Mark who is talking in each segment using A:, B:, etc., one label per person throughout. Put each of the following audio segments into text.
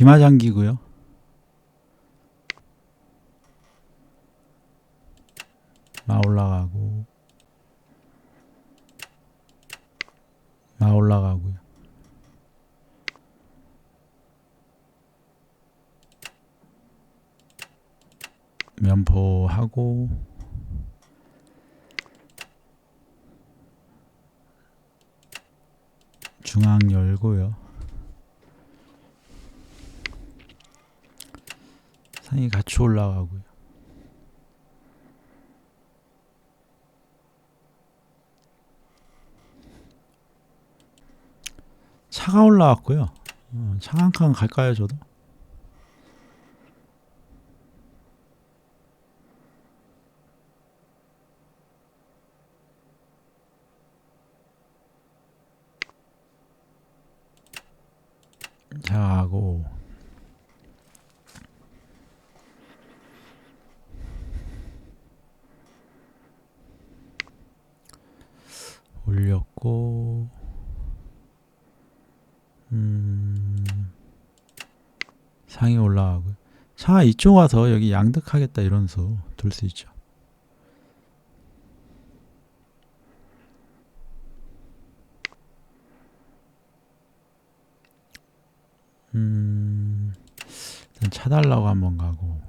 A: 기마장기고요. 마 올라가고 마 올라가고요. 면포하고 중앙 열고요. 상이 같이 올라가고요. 차가 올라왔고요. 어, 차한 칸 갈까요, 저도? 자고 음 상이 올라가고 차가 이쪽 와서 여기 양득하겠다 이런서 둘수 있죠. 음, 일단 차달라고 한번 가고.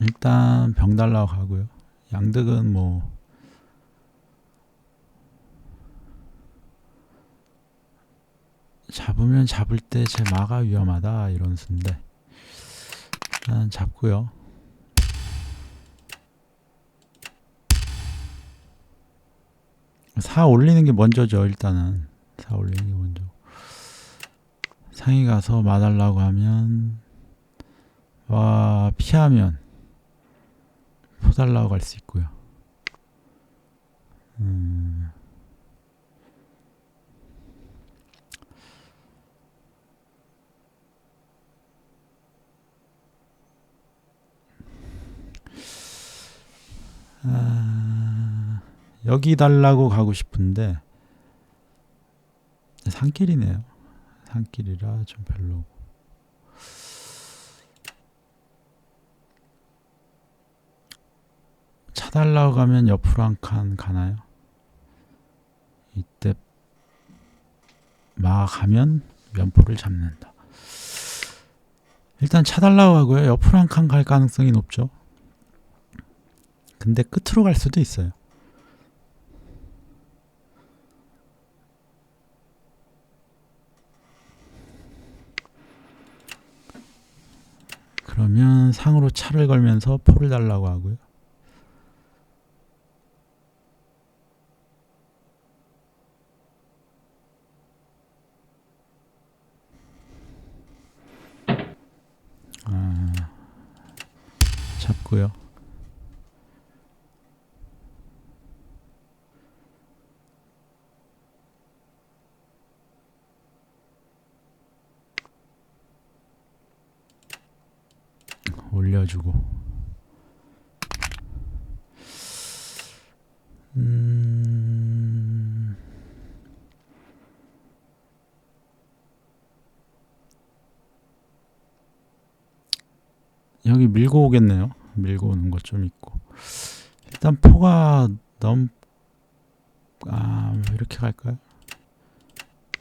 A: 일단 병 달라고 가고요. 양득은 뭐 잡으면 잡을 때 제 마가 위험하다 이런 수인데 일단 잡고요. 사 올리는 게 먼저죠 일단은. 사 올리는 게 먼저. 상이 가서 마달라고 하면 와 피하면 포달라고 갈 수 있고요. 음, 아, 여기 달라고 가고 싶은데 산길이네요. 산길이라 좀 별로고. 차 달라고 가면 옆으로 한 칸 가나요? 이때 마 가면 면포를 잡는다. 일단 차 달라고 하고요. 옆으로 한 칸 갈 가능성이 높죠. 근데 끝으로 갈 수도 있어요. 그러면 상으로 차를 걸면서 포를 달라고 하고요. 아, 잡고요. 올려주고. 음... 여기 밀고 오겠네요. 밀고 오는 것 좀 있고. 일단 포가 넘... 아 이렇게 갈까요?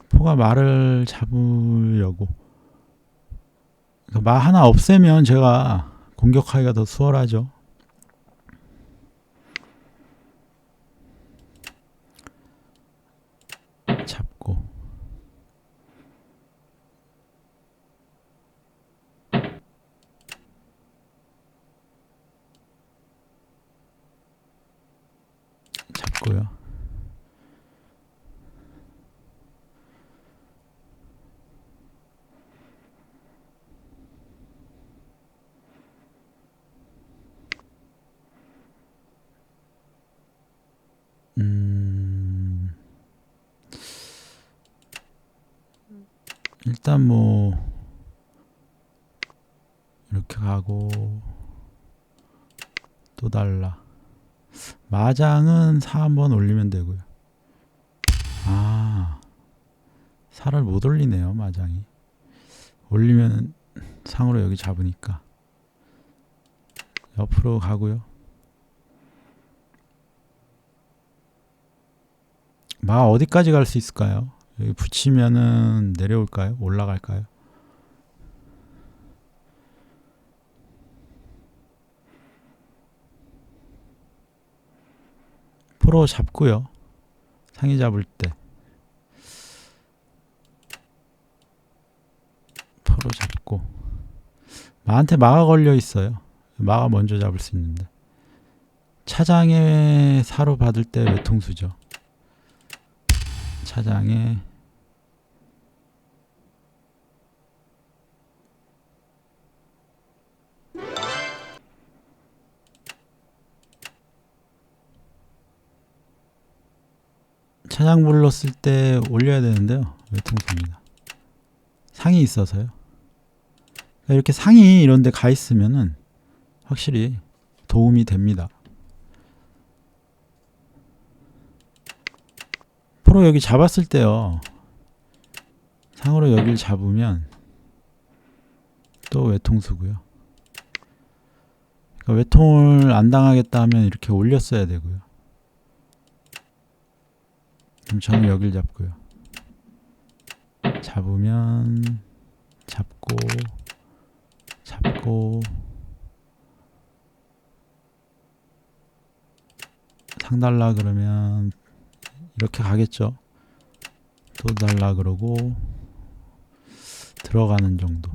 A: 포가 말을 잡으려고. 그러니까 마 하나 없애면 제가 공격하기가 더 수월하죠. 잡고 잡고요. 일단 뭐 이렇게 가고 또 달라. 마장은 사 한번 올리면 되고요. 아 살을 못 올리네요 마장이. 올리면 상으로 여기 잡으니까. 옆으로 가고요. 마 어디까지 갈 수 있을까요? 여기 붙이면은 내려올까요? 올라갈까요? 프로 잡고요. 상의 잡을 때 프로 잡고 마한테 마가 걸려 있어요. 마가 먼저 잡을 수 있는데 차장에 사로 받을 때 외통수죠. 차장에 차장 불렀을 때 올려야 되는데요. 외통수입니다. 상이 있어서요. 그러니까 이렇게 상이 이런 데 가 있으면은 확실히 도움이 됩니다. 프로 여기 잡았을 때요. 상으로 여기를 잡으면 또 외통수고요. 그러니까 외통을 안 당하겠다 하면 이렇게 올렸어야 되고요. 그럼 저는 여길 잡고요. 잡으면 잡고 잡고 상 달라 그러면 이렇게 가겠죠. 또 달라 그러고 들어가는 정도.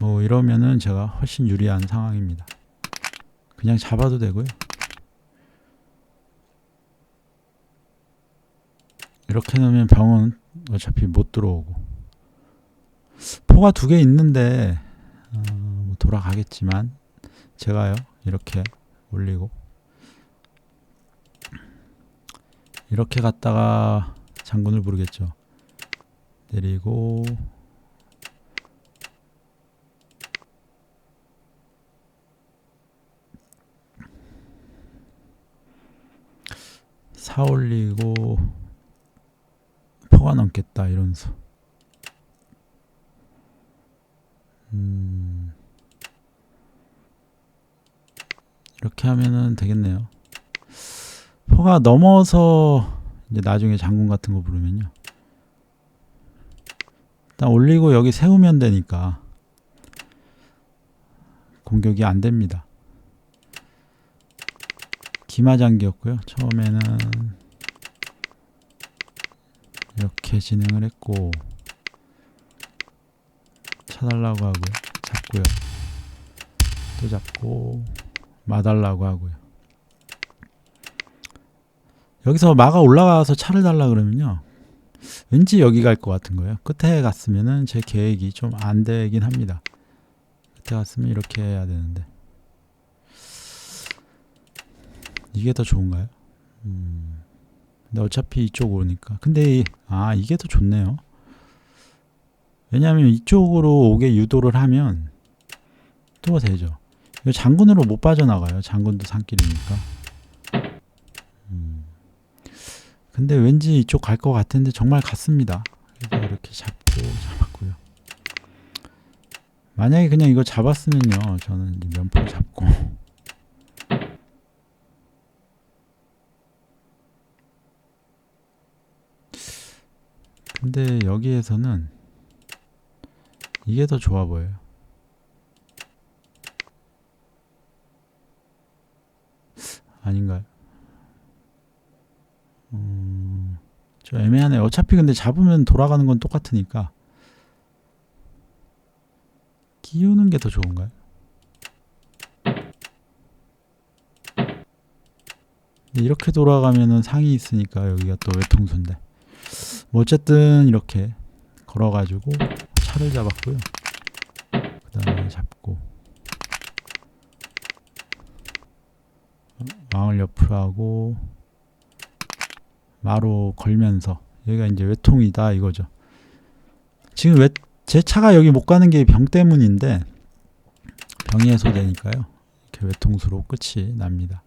A: 뭐 이러면은 제가 훨씬 유리한 상황입니다. 그냥 잡아도 되고요. 이렇게 놓으면 병은 어차피 못 들어오고 포가 두 개 있는데 어, 뭐 돌아가겠지만 제가요 이렇게 올리고 이렇게 갔다가 장군을 부르겠죠. 내리고 사 올리고 포가 넘겠다 이런서 음. 이렇게 하면은 되겠네요. 포가 넘어서 이제 나중에 장군 같은 거 부르면요. 일단 올리고 여기 세우면 되니까 공격이 안 됩니다 기마장기였고요. 처음에는 이렇게 진행을 했고 차달라고 하고요. 잡고요. 또 잡고 마달라고 하고요. 여기서 마가 올라가서 차를 달라 그러면요. 왠지 여기 갈 것 같은 거예요. 끝에 갔으면은 제 계획이 좀 안 되긴 합니다. 끝에 갔으면 이렇게 해야 되는데. 이게 더 좋은가요? 음, 근데 어차피 이쪽 오니까. 근데 이- 아 이게 더 좋네요. 왜냐하면 이쪽으로 오게 유도를 하면 또 되죠. 장군으로 못 빠져나가요. 장군도 산길이니까. 음. 근데 왠지 이쪽 갈 것 같은데 정말 갔습니다. 그래서 이렇게 잡고 잡았고요. 만약에 그냥 이거 잡았으면요, 저는 면포 잡고 근데 여기에서는 이게 더 좋아 보여요. 아닌가요? 음, 좀 애매하네요. 어차피 근데 잡으면 돌아가는 건 똑같으니까 끼우는 게 더 좋은가요? 이렇게 돌아가면은 상이 있으니까 여기가 또 외통수인데 뭐 어쨌든 이렇게 걸어가지고 차를 잡았고요. 그 다음에 잡고 왕을 옆으로 하고 마로 걸면서 여기가 이제 외통이다 이거죠. 지금 왜제 차가 여기 못 가는 게 병 때문인데 병이 해소되니까요. 이렇게 외통수로 끝이 납니다.